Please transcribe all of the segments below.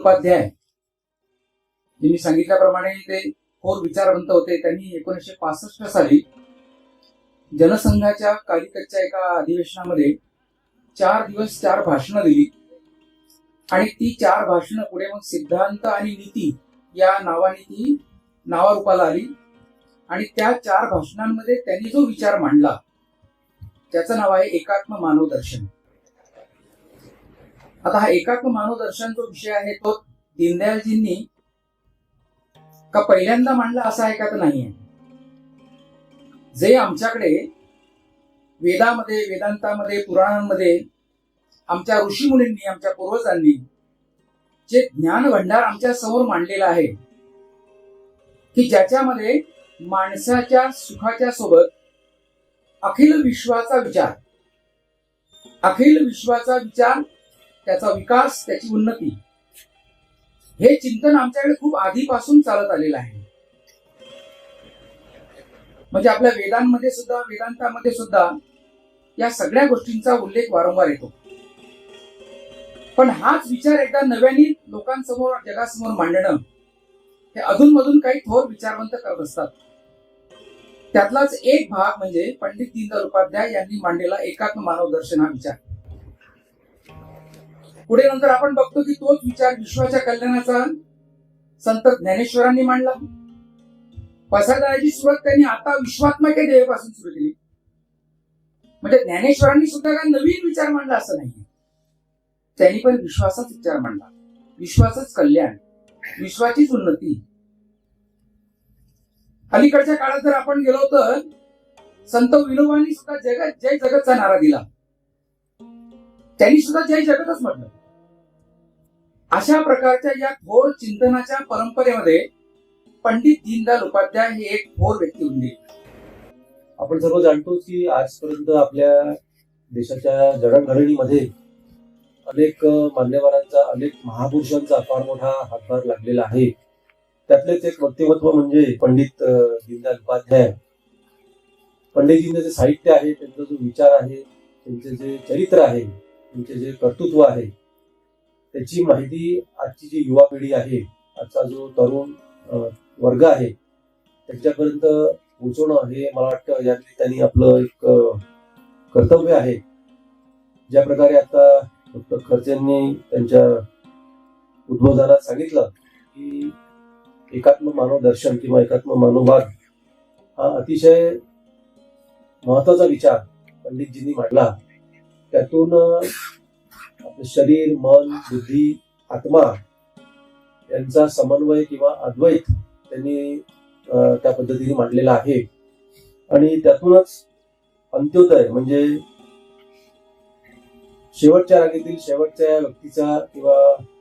उपाध्याय. यांनी सांगितल्याप्रमाणे ते थोर विचारवंत होते. त्यांनी एकोणीसशे पासष्ट साली जनसंघाच्या कालिकतच्या एका अधिवेशनामध्ये चार दिवस चार भाषणं दिली. आणि ती चार भाषणं पुढे मग सिद्धांत आणि नीती या नावाने ती नावारूपाला आली. आणि त्या चार भाषणांमध्ये त्यांनी जो विचार मांडला त्याचं नाव आहे एकात्म मानव दर्शन आता हा एकात्म मानवदर्शन जो विषय आहे तो दीनदयालजींनी का पहिल्यांदा मांडला असा आहे का तर नाही आहे जे आमच्याकडे वेदामध्ये वेदांतामध्ये पुराणांमध्ये आमच्या ऋषीमुनींनी आमच्या पूर्वजांनी जे ज्ञान भंडार आमच्यासमोर मांडलेला आहे की ज्याच्यामध्ये माणसाच्या सुखाच्या सोबत अखिल विश्वाचा विचार अखिल विश्वाचा विचार त्याचा विकास त्याची उन्नती. हे चिंतन आमच्याकडे खूप आधीपासून चालत आलेलं आहे. म्हणजे आपल्या वेदांमध्ये सुद्धा वेदांतामध्ये सुद्धा या सगळ्या गोष्टींचा उल्लेख वारंवार येतो. पण हाच विचार एकदा नव्याने लोकांसमोर जगासमोर मांडणं हे अधूनमधून काही थोर विचारवंत करत असतात. त्यातलाच एक भाग म्हणजे पंडित दीनदयाल उपाध्याय यांनी मांडलेला एकात्म मानव दर्शन हा विचार. पुढे नंतर आपण बघतो की तोच विचार विश्वाच्या कल्याणाचा संत ज्ञानेश्वरांनी मांडला. पसारदाराची सुरुवात त्यांनी आता विश्वात्मक देवेपासून सुरू केली. म्हणजे ज्ञानेश्वरांनी सुद्धा काय नवीन विचार मांडला असं नाही. त्यांनी पण विश्वासाच विचार मांडला. विश्वासच कल्याण. विश्वाचीच उन्नती. अलीकडच्या काळात जर आपण गेलो तर संत विनोबांनी सुद्धा जगत जय जगतचा नारा दिला. त्यांनी सुद्धा जय जगतच म्हटलं. अशा प्रकारच्या या थोर चिंतनाच्या परंपरेमध्ये पंडित दीनदयाल उपाध्याय हे एक थोर व्यक्ती होते. आपण सर्व जाणतो की आजपर्यंत आपल्या देशाच्या जडणघडणीमध्ये अनेक मान्यवरांचा अनेक महापुरुषांचा फार मोठा हातभार लागलेला आहे. त्यातलेच एक व्यक्तिमत्व म्हणजे पंडित दीनदयाल उपाध्याय. पंडितजींचं जे साहित्य आहे त्यांचा जो विचार आहे त्यांचे जे चरित्र आहे त्यांचे जे कर्तृत्व आहे त्याची माहिती आजची जी युवा पिढी आहे आजचा जो तरुण वर्ग आहे त्यांच्यापर्यंत पोहोचवणं हे मला वाटतं या त्यांनी आपलं एक कर्तव्य आहे. ज्या प्रकारे आता डॉक्टर खर्चेंनी त्यांच्या उद्बोधनात सांगितलं की एकात्म मानव दर्शन किंवा एकात्म मानववाद हा अतिशय महत्त्वाचा विचार पंडितजींनी मांडला. त्यातून आपलं शरीर मन बुद्धी आत्मा यांचा समन्वय किंवा अद्वैत त्यांनी त्या पद्धतीने मांडलेला आहे. आणि त्यातूनच अंत्योदय म्हणजे शेवटच्या रागेतील शेवटच्या व्यक्तीचा किंवा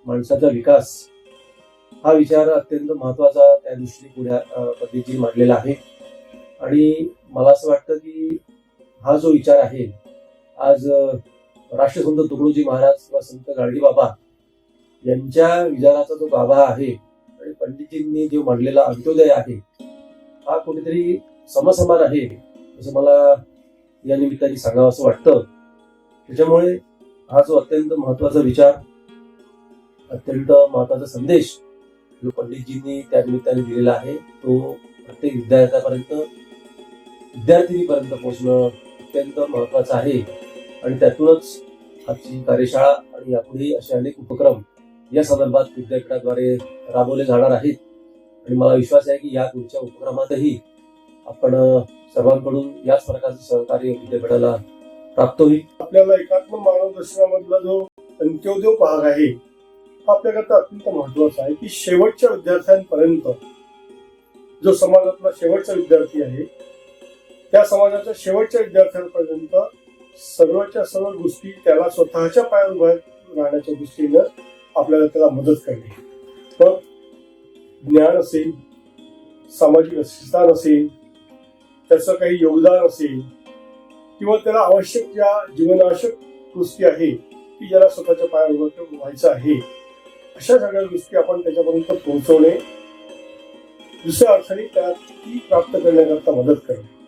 माणसाचा विकास हा विचार अत्यंत महत्त्वाचा त्या दृष्टीने पुढ्या पद्धतीने मांडलेला आहे. आणि मला असं वाटतं की हा जो विचार आहे आज राष्ट्रसंत तुकडोजी महाराज किंवा संत गाडगी बाबा यांच्या विचाराचा जो गाभा आहे आणि पंडितजींनी जो मांडलेला अंत्योदय आहे हा कुठेतरी समसमान आहे असं मला या निमित्ताने सांगावं असं वाटतं. त्याच्यामुळे हा जो अत्यंत महत्त्वाचा विचार अत्यंत महत्त्वाचा संदेश जो पंडितजींनी त्या निमित्ताने दिलेला आहे तो प्रत्येक विद्यार्थ्यापर्यंत विद्यार्थिनीपर्यंत पोहोचणं अत्यंत महत्वाचं आहे. आणि त्यातूनच आजची कार्यशाळा आणि यापुढे असे अनेक उपक्रम या संदर्भात विद्यापीठाद्वारे राबवले जाणार आहेत. आणि मला विश्वास आहे की या पुढच्या उपक्रमातही आपण सर्वांकडून याच प्रकारचं सहकार्य विद्यापीठाला प्राप्त होईल. आपल्याला एकात्म मानवदर्शनामधला जो अंत्योदय भाग आहे हा आपल्याकरता अत्यंत महत्त्वाचा आहे की शेवटच्या विद्यार्थ्यांपर्यंत जो समाजातला शेवटचा विद्यार्थी आहे त्या समाजाच्या शेवटच्या विद्यार्थ्यांपर्यंत सर्वच्या सर्व गोष्टी त्याला स्वतःच्या पायावर उभ्या राहण्याच्या दृष्टीनं आपल्याला त्याला मदत करणे पण ज्ञान असेल सामाजिक स्थान असेल त्याचं काही योगदान असेल किंवा त्याला आवश्यक ज्या जीवनावश्यक गोष्टी आहे की ज्याला स्वतःच्या पायावर उभं व्हायचं आहे अशा सगळ्या गोष्टी आपण त्याच्यापर्यंत पोहोचवणे दुसऱ्या अर्थाने त्याला ती प्राप्त करण्याकरता मदत करणे.